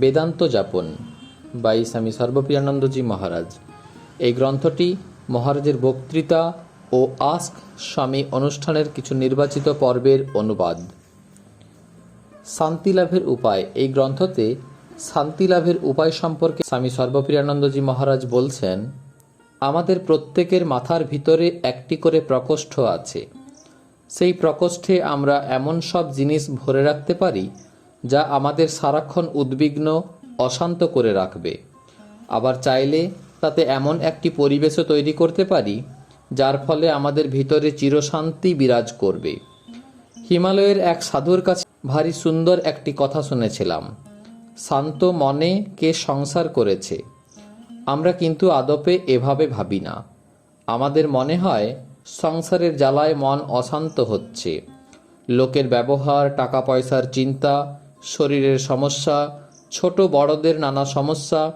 বেদান্ত যাপন বাই স্বামী সর্বপ্রিয়ানন্দজি মহারাজ। এই গ্রন্থটি মহারাজের বক্তৃতা ও আস্ক স্বামী অনুষ্ঠানের কিছু নির্বাচিত পর্বের অনুবাদ। শান্তি লাভের উপায়, এই গ্রন্থতে শান্তি লাভের উপায় সম্পর্কে স্বামী সর্বপ্রিয়ানন্দজি মহারাজ বলছেন, আমাদের প্রত্যেকের মাথার ভিতরে একটি করে প্রকোষ্ঠ আছে। সেই প্রকোষ্ঠে আমরা এমন সব জিনিস ভরে রাখতে পারি যা আমাদের সারাক্ষণ উদ্বিগ্ন, অশান্ত করে রাখবে। আবার চাইলে তাতে এমন একটি পরিবেশও তৈরি করতে পারি, যার ফলে আমাদের ভিতরে চিরশান্তি বিরাজ করবে। হিমালয়ের এক সাধুর কাছে ভারী সুন্দর একটি কথা শুনেছিলাম। শান্ত মনে কে সংসার করেছে? আমরা কিন্তু আদপে এভাবে ভাবি না। আমাদের মনে হয়, সংসারের জ্বালায় মন অশান্ত হচ্ছে। লোকের ব্যবহার টাকা পয়সার চিন্তা শরীরের সমস্যা, ছোট বড়দের নানা সমস্যা,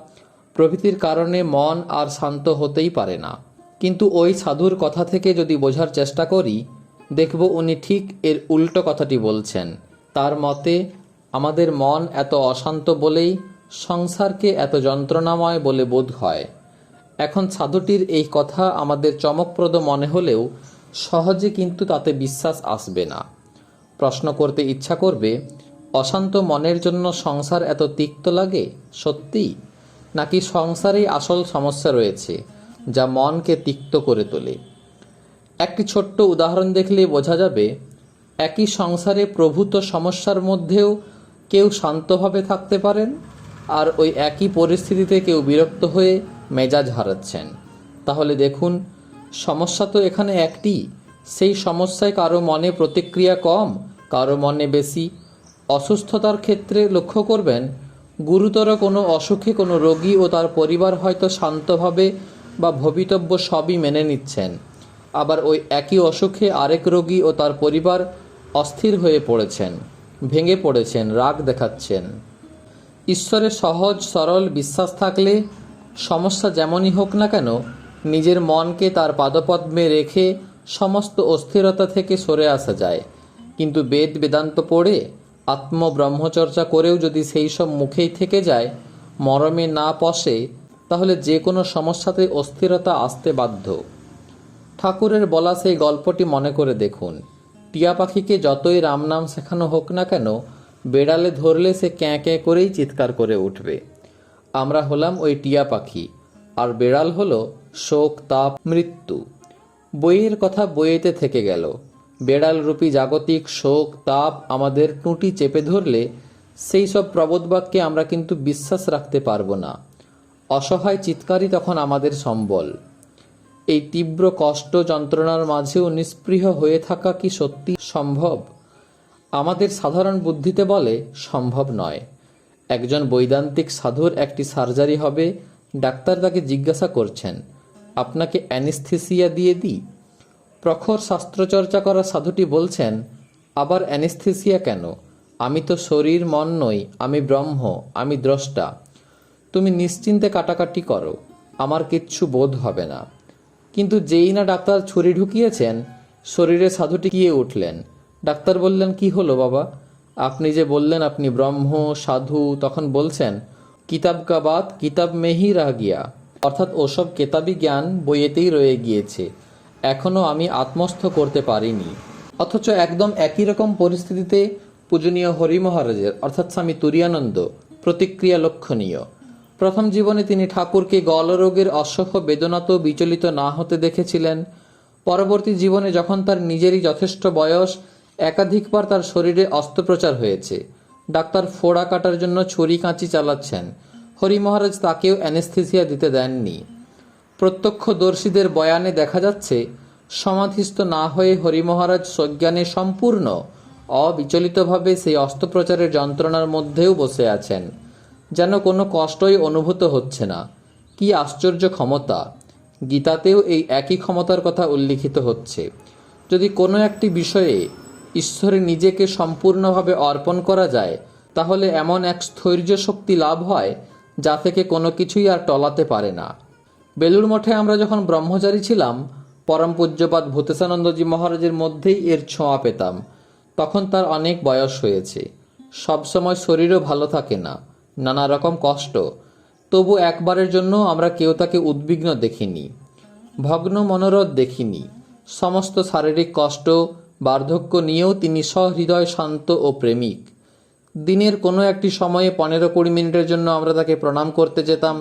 প্রভৃতির কারণে মন আর শান্ত হতেই পারে না। কিন্তু ওই সাধুর কথা থেকে যদি বোঝার চেষ্টা করি, দেখব উনি ঠিক এর উল্টো কথাটি বলছেন। তার মতে, আমাদের মন এত অশান্ত বলেই সংসারকে এত যন্ত্রণাময় বলে বোধ হয়। এখন সাধুটির এই কথা আমাদের চমকপ্রদ মনে হলেও সহজে কিন্তু তাতে বিশ্বাস আসবে না। প্রশ্ন করতে ইচ্ছা করবে অশান্ত মনের জন্য সংসার এত তিক্ত লাগে? সত্যি নাকি সংসারেই আসল সমস্যা রয়েছে, যা মনকে তিক্ত করে তোলে? একটি ছোট্ট উদাহরণ দেখলেই বোঝা যাবে, একই সংসারে প্রভূত সমস্যার মধ্যেও কেউ শান্তভাবে থাকতে পারেন, আর ওই একই পরিস্থিতিতে কেউ বিরক্ত হয়ে মেজাজ হারাচ্ছেন। তাহলে দেখুন, সমস্যা তো এখানে একটি। সেই সমস্যায় কারও মনে প্রতিক্রিয়া কম, কারও মনে বেশি। অসুস্থতার ক্ষেত্রে লক্ষ্য করবেন, গুরুতর কোনো অসুখে কোনো রোগী ও তার পরিবার হয়তো শান্তভাবে বা ভবিতব্য সবই মেনে নিচ্ছেন। আবার ওই একই অসুখে আরেক রোগী ও তার পরিবার অস্থির হয়ে পড়েছেন, ভেঙে পড়েছেন, রাগ দেখাচ্ছেন। ঈশ্বরে সহজ, সরল বিশ্বাস থাকলে, সমস্যা যেমনই হোক না কেন, নিজের মনকে তার পাদপদ্মে রেখে সমস্ত অস্থিরতা থেকে সরে আসা যায়। কিন্তু বেদ বেদান্ত পড়ে আত্ম ব্রহ্মচর্চা করেও যদি সেই সব মুখেই থেকে যায়, মরমে না পশে, তাহলে যে কোনো সমস্যাতে অস্থিরতা আসতে বাধ্য। ঠাকুরের বলা সেই গল্পটি মনে করে দেখুন। টিয়া পাখিকে যতই রাম নাম শেখানো হোক না কেন, বেড়ালে ধরলে সে ক্যাঁ ক্যাঁ করেই চিৎকার করে উঠবে। আমরা হলাম ওই টিয়া পাখি, আর বেড়াল হলো শোক, তাপ, মৃত্যু। বইয়ের কথা বইয়েতে থেকে গেল। বেড়াল রূপী জাগতিক, শোক, তাপ আমাদের টুটি চেপে ধরলে সেই সব প্রবোধ বাক্যে আমরা কিন্তু বিশ্বাস রাখতে পারব না। অসহায় চিৎকারই তখন আমাদের সম্বল। এই তীব্র কষ্ট যন্ত্রণার মাঝেও নিস্পৃহ হয়ে থাকা কি সত্যি সম্ভব? আমাদের সাধারণ বুদ্ধিতে বলে, সম্ভব নয়। একজন বৈদান্তিক সাধুর একটি সার্জারি হবে, ডাক্তার তাকে জিজ্ঞাসা করছেন, আপনাকে অ্যানিস্থেসিয়া দিয়ে দিই? প্রখর শাস্ত্রচর্চা করা সাধুটি বলছেন, আবার অ্যানিস্থেসিয়া কেন? আমি তো শরীর, মন নই, আমি ব্রহ্ম, আমি দ্রষ্টা। তুমি নিশ্চিন্তে কাটাকাটি করো, আমার কিচ্ছু বোধ হবে না। কিন্তু যেই না ডাক্তার ছুরি ঢুকিয়েছেন, শরীরে সাধুটি গিয়ে উঠলেন। ডাক্তার বললেন, কি হলো বাবা? আপনি যে বললেন আপনি ব্রহ্ম, সাধু, তখন বলছেন, কিতাব কা বাত, কিতাব মেহি রাহ গিয়া। অর্থাৎ ওসব কেতাবি জ্ঞান বইয়েতেই রয়ে গিয়েছে। এখনও আমি আত্মস্থ করতে পারিনি। অথচ একদম একই রকম পরিস্থিতিতে পূজনীয় হরি মহারাজের, অর্থাৎ স্বামী তুরিয়ানন্দ, প্রতিক্রিয়া লক্ষণীয়। প্রথম জীবনে তিনি ঠাকুরকে গলরোগের অসহ্য বেদনাতেও বিচলিত না হতে দেখেছিলেন। পরবর্তী জীবনে যখন তার নিজেরই যথেষ্ট বয়স, একাধিকবার তার শরীরে অস্ত্রোপচার হয়েছে। ডাক্তার ফোড়া কাটার জন্য ছুরি কাঁচি চালাচ্ছেন। হরি মহারাজ তাকেও অ্যানেস্থেসিয়া দিতে দেননি। প্রত্যক্ষদর্শীদের বয়ানে দেখা যাচ্ছে, সমাধিস্থ না হয়ে হরি মহারাজ সজ্ঞানে সম্পূর্ণ, অবিচলিতভাবে সেই অস্ত্রোপচারের যন্ত্রণার মধ্যেও বসে আছেন। যেন কোনো কষ্টই অনুভূত হচ্ছে না। কি আশ্চর্য ক্ষমতা। গীতাতেও এই একই ক্ষমতার কথা উল্লিখিত হচ্ছে। যদি কোনো একটি বিষয়ে ঈশ্বরে নিজেকে সম্পূর্ণভাবে অর্পণ করা যায়, তাহলে এমন এক স্থৈর্য শক্তি লাভ হয়, যা থেকে কোনো কিছুই আর টলাতে পারে না। বেলুর মঠে আমরা যখন ব্রহ্মচারী ছিলাম, পরম পূজ্যপাত ভূতেশানন্দজি মহারাজের মধ্যেই এর ছোঁয়া পেতাম। তখন তার অনেক বয়স হয়েছে। সবসময় শরীরও ভালো থাকে না, নানা রকম কষ্ট। তবু একবারের জন্য আমরা কেউ তাকে উদ্বিগ্ন দেখিনি, ভগ্ন মনোরথ দেখিনি। সমস্ত শারীরিক কষ্ট, বার্ধক্য নিয়েও তিনি সহৃদয়, শান্ত ও প্রেমিক। দিনের কোনো একটি সময়ে পনেরো কুড়ি মিনিটের জন্য আমরা তাকে প্রণাম করতে যেতাম।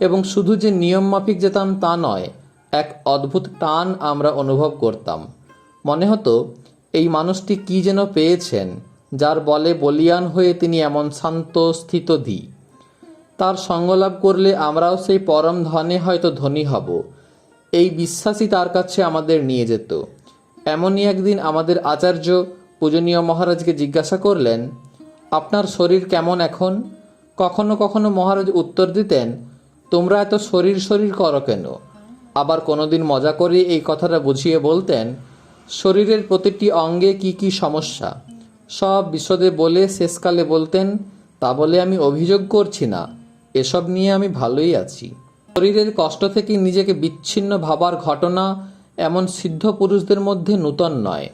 এবং শুধু যে নিয়ম মাফিক যেতাম তা নয়, এক অদ্ভুত টান আমরা অনুভব করতাম। মনে হতো, এই মানুষটি কি যেন পেয়েছেন, যার বলে বলিয়ান হয়ে তিনি এমন শান্ত, স্থিত স্থিতধী তার সঙ্গলাভ করলে আমরাও সেই পরম ধনে হয়তো ধনী হব। এই বিশ্বাসই তার কাছে আমাদের নিয়ে যেত। এমনই একদিন আমাদের আচার্য পূজনীয় মহারাজকে জিজ্ঞাসা করলেন, আপনার শরীর কেমন এখন? কখনো কখনো মহারাজ উত্তর দিতেন তোমরা এত শরীর শরীর করো কেন? আবার কোনোদিন মজা করে এই কথাটা বুঝিয়ে বলতেন, শরীরের প্রতিটি অঙ্গে কি কি সমস্যা? সব বিশদে বলে শেষকালে বলতেন, তা বলে আমি অভিযোগ করছি না, এসব নিয়ে আমি ভালোই আছি। শরীরের কষ্ট থেকে নিজেকে বিচ্ছিন্ন ভাবার ঘটনা এমন সিদ্ধ পুরুষদের মধ্যে নূতন নয়।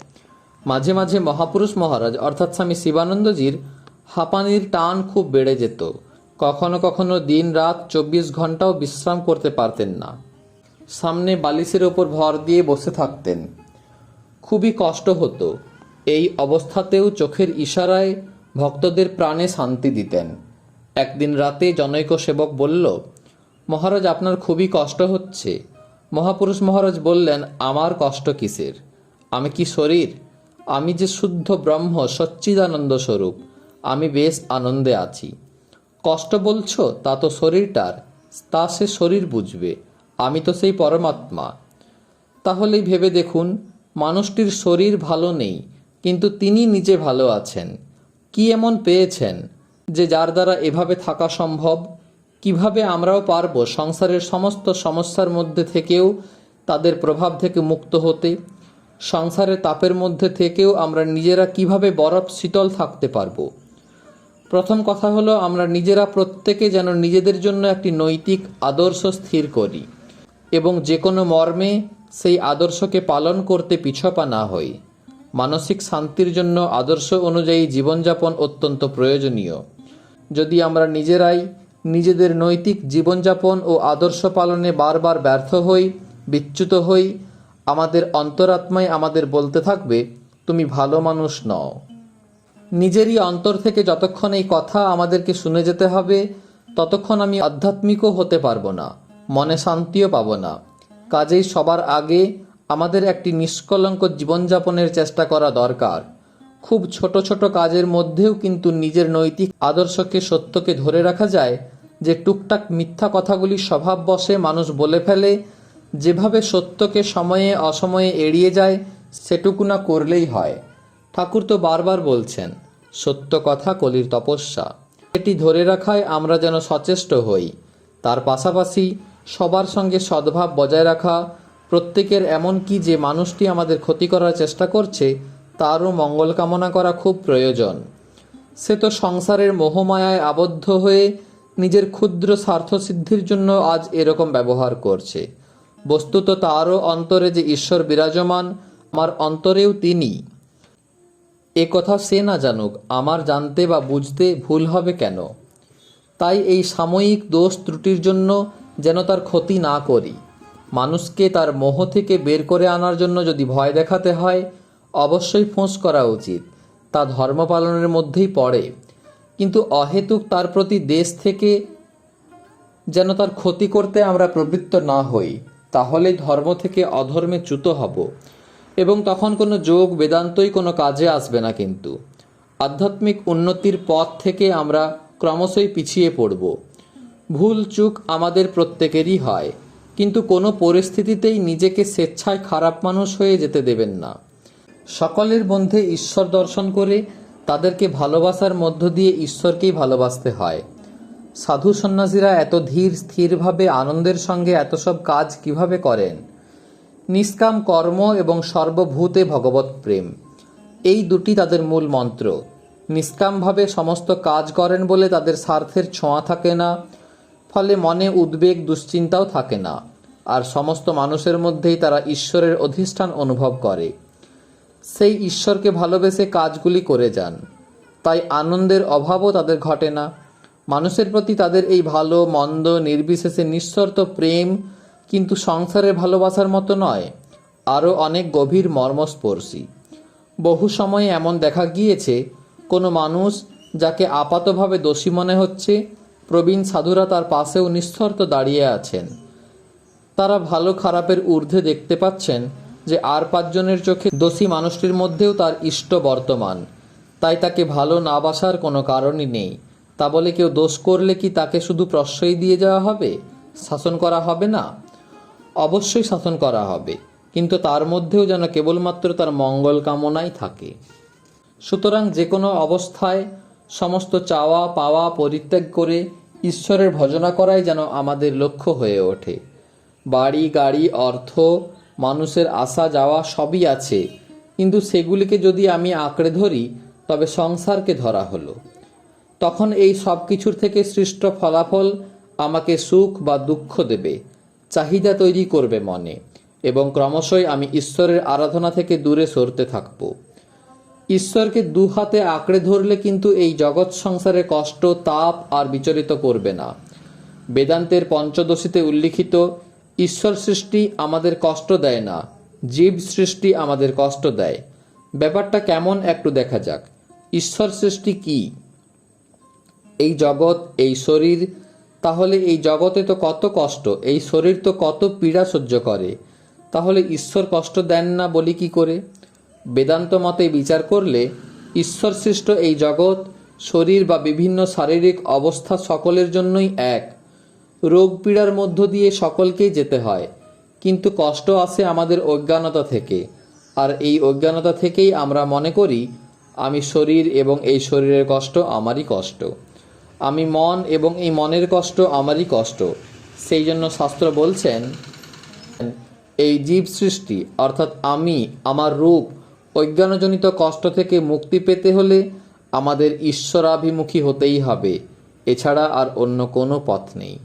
মাঝে মাঝে মহাপুরুষ মহারাজ, অর্থাৎ স্বামী শিবানন্দজির হাঁপানির টান খুব বেড়ে যেত। কখনো কখনো দিন রাত চব্বিশ ঘন্টাও বিশ্রাম করতে পারতেন না। সামনে বালিশের ওপর ভর দিয়ে বসে থাকতেন। খুবই কষ্ট হতো। এই অবস্থাতেও চোখের ইশারায় ভক্তদের প্রাণে শান্তি দিতেন। একদিন রাতে জনৈক সেবক বলল, মহারাজ, আপনার খুবই কষ্ট হচ্ছে। মহাপুরুষ মহারাজ বললেন, আমার কষ্ট কিসের? আমি কি শরীর? আমি যে শুদ্ধ ব্রহ্ম সচ্চিদানন্দ স্বরূপ। আমি বেশ আনন্দে আছি। কষ্ট বলছো, তা তো শরীরটার। তা সে শরীর বুঝবে। আমি তো সেই পরমাত্মা। তাহলেই ভেবে দেখুন, মানুষটির শরীর ভালো নেই, কিন্তু তিনি নিজে ভালো আছেন। কি এমন পেয়েছেন যে যার দ্বারা এভাবে থাকা সম্ভব? কীভাবে আমরাও পারব সংসারের সমস্ত সমস্যার মধ্যে থেকেও তাদের প্রভাব থেকে মুক্ত হতে? সংসারের তাপের মধ্যে থেকেও আমরা নিজেরা কীভাবে বরফ শীতল থাকতে পারব? প্রথম কথা হলো, আমরা নিজেরা প্রত্যেকে যেন নিজেদের জন্য একটি নৈতিক আদর্শ স্থির করি এবং যে কোনো মর্মে সেই আদর্শকে পালন করতে পিছপা না হই। মানসিক শান্তির জন্য আদর্শ অনুযায়ী জীবনযাপন অত্যন্ত প্রয়োজনীয়। যদি আমরা নিজেরাই নিজেদের নৈতিক জীবনযাপন ও আদর্শ পালনে বারবার ব্যর্থ হই, বিচ্যুত হই, আমাদের অন্তরাত্মায় আমাদের বলতে থাকবে, তুমি ভালো মানুষ নও। নিজেরই অন্তর থেকে যতক্ষণ এই কথা আমাদেরকে শুনে যেতে হবে, ততক্ষণ আমি আধ্যাত্মিকও হতে পারব না, মনে শান্তিও পাবো না। কাজেই সবার আগে আমাদের একটি নিষ্কলঙ্ক জীবনযাপনের চেষ্টা করা দরকার। খুব ছোট ছোট কাজের মধ্যেও কিন্তু নিজের নৈতিক আদর্শকে সত্যকে ধরে রাখা যায়, যে টুকটাক মিথ্যা কথাগুলি স্বভাব বসে মানুষ বলে ফেলে, যেভাবে সত্যকে সময়ে অসময়ে এড়িয়ে যায়, সেটুকু না করলেই হয়। ঠাকুর তো বারবার বলছেন, সত্য কথা কলির তপস্যা। এটি ধরে রাখায় আমরা যেন সচেষ্ট হই। তার পাশাপাশি সবার সঙ্গে সদ্ভাব বজায় রাখা, প্রত্যেকের এমন কি যে মানুষটি আমাদের ক্ষতি করার চেষ্টা করছে, তারও মঙ্গল কামনা করা খুব প্রয়োজন। সে তো সংসারের মোহমায়ায় আবদ্ধ হয়ে নিজের ক্ষুদ্র স্বার্থসিদ্ধির জন্য আজ এরকম ব্যবহার করছে। বস্তুত তারও অন্তরে যে ঈশ্বর বিরাজমান, আমার অন্তরেও তিনি। এ কথা সে না জানুক, আমার জানতে বা বুঝতে ভুল হবে কেন? তাই এই সাময়িক দোষ ত্রুটির জন্য যেন তার ক্ষতি না করি। মানুষকে তার মোহ থেকে বের করে আনার জন্য যদি ভয় দেখাতে হয়, অবশ্যই ফোঁস করা উচিত। তা ধর্ম পালনের মধ্যেই পড়ে। কিন্তু অহেতুক তার প্রতি দেশ থেকে যেন তার ক্ষতি করতে আমরা প্রবৃত্ত না হই তাহলে ধর্ম থেকে অধর্মে চ্যুত হব। এবং তখন কোনো যোগ বেদান্তই কোনো কাজে আসবে না কিন্তু। আধ্যাত্মিক উন্নতির পথ থেকে আমরা ক্রমশই পিছিয়ে পড়ব। ভুল চুক আমাদের প্রত্যেকেরই হয়, কিন্তু কোনো পরিস্থিতিতেই নিজেকে স্বেচ্ছায় খারাপ মানুষ হয়ে যেতে দেবেন না। সকলের মধ্যে ঈশ্বর দর্শন করে তাদেরকে ভালোবাসার মধ্য দিয়ে ঈশ্বরকেই ভালোবাসতে হয়। সাধু সন্ন্যাসীরা এত ধীর স্থিরভাবে আনন্দের সঙ্গে এত সব কাজ কীভাবে করেন? নিষ্কাম কর্ম এবং সর্বভূতে ভগবত প্রেম। এই দুটি তাদের মূল মন্ত্র। নিষ্কামভাবে সমস্ত কাজ করেন বলে তাদের স্বার্থের ছোঁয়া থাকে না, ফলে মনে উদ্বেগ, দুশ্চিন্তাও থাকে না, আর সমস্ত মানুষের মধ্যেই তারা ঈশ্বরের অধিষ্ঠান অনুভব করে। সেই ঈশ্বরকে ভালোবেসে কাজগুলি করে যান। তাই আনন্দের অভাবও তাদের ঘটে না। মানুষের প্রতি তাদের এই ভালো, মন্দ, নির্বিশেষে নিঃশর্ত প্রেম কিন্তু সংসারে ভালোবাসার মতো নয়, আরও অনেক গভীর মর্মস্পর্শী। বহু সময়ে এমন দেখা গিয়েছে, কোনো মানুষ যাকে আপাতভাবে দোষী মনে হচ্ছে, প্রবীণ সাধুরা তার পাশেও নিঃশর্ত দাঁড়িয়ে আছেন। তারা ভালো খারাপের ঊর্ধ্বে দেখতে পাচ্ছেন যে আর পাঁচজনের চোখে দোষী মানুষটির মধ্যেও তার ইষ্ট বর্তমান। তাই তাকে ভালো না বাসার কোনো কারণই নেই। তা বলে কেউ দোষ করলে কি তাকে শুধু প্রশ্রয় দিয়ে যাওয়া হবে? শাসন করা হবে না? অবশ্যই শাসন করা হবে, কিন্তু তার মধ্যেও যেন কেবলমাত্র তার মঙ্গল কামনাই থাকে। সুতরাং যে কোনো অবস্থায় সমস্ত চাওয়া, পাওয়া পরিত্যাগ করে ঈশ্বরের ভজনা করাই যেন আমাদের লক্ষ্য হয়ে ওঠে। বাড়ি, গাড়ি, অর্থ, মানুষের আসা, যাওয়া সবই আছে, কিন্তু সেগুলিকে যদি আমি আঁকড়ে ধরি, তবে সংসারকে ধরা হলো। তখন এই সব কিছুর থেকে সৃষ্ট ফলাফল আমাকে সুখ বা দুঃখ দেবে। চাহিদা তৈরি করবে মনে, এবং ক্রমশই আমি ঈশ্বরের আরাধনা থেকে দূরে সরতে থাকব। ঈশ্বরকে দু হাতে আঁকড়ে ধরলে কিন্তু এই জগৎ সংসারে কষ্ট, তাপ আর বিচলিত করবে না। বেদান্তের পঞ্চদশীতে উল্লিখিত, ঈশ্বর সৃষ্টি আমাদের কষ্ট দেয় না, জীব সৃষ্টি আমাদের কষ্ট দেয়। ব্যাপারটা কেমন একটু দেখা যাক। ঈশ্বর সৃষ্টি কি? এই জগৎ, এই শরীর তাহলে এই জগতে তো কত কষ্ট, এই শরীর তো কত পীড়া সহ্য করে। তাহলে ঈশ্বর কষ্ট দেন না বলি কি করে? বেদান্ত মতে বিচার করলে ঈশ্বর সৃষ্ট এই জগৎ শরীর বা বিভিন্ন শারীরিক অবস্থা সকলের জন্যই এক। রোগ পীড়ার মধ্য দিয়ে সকলকেই যেতে হয়, কিন্তু কষ্ট আসে আমাদের অজ্ঞানতা থেকে। আর এই অজ্ঞানতা থেকেই আমরা মনে করি, আমি শরীর এবং এই শরীরের কষ্ট আমারই কষ্ট। আমি মন এবং এই মনের কষ্ট আমারই কষ্ট। সেই জন্য শাস্ত্র বলছেন, এই জীব সৃষ্টি, অর্থাৎ আমি, আমার রূপ, অজ্ঞানজনিত কষ্ট থেকে মুক্তি পেতে হলে আমাদের ঈশ্বরাভিমুখী হতেই হবে। এছাড়া আর অন্য কোনো পথ নেই।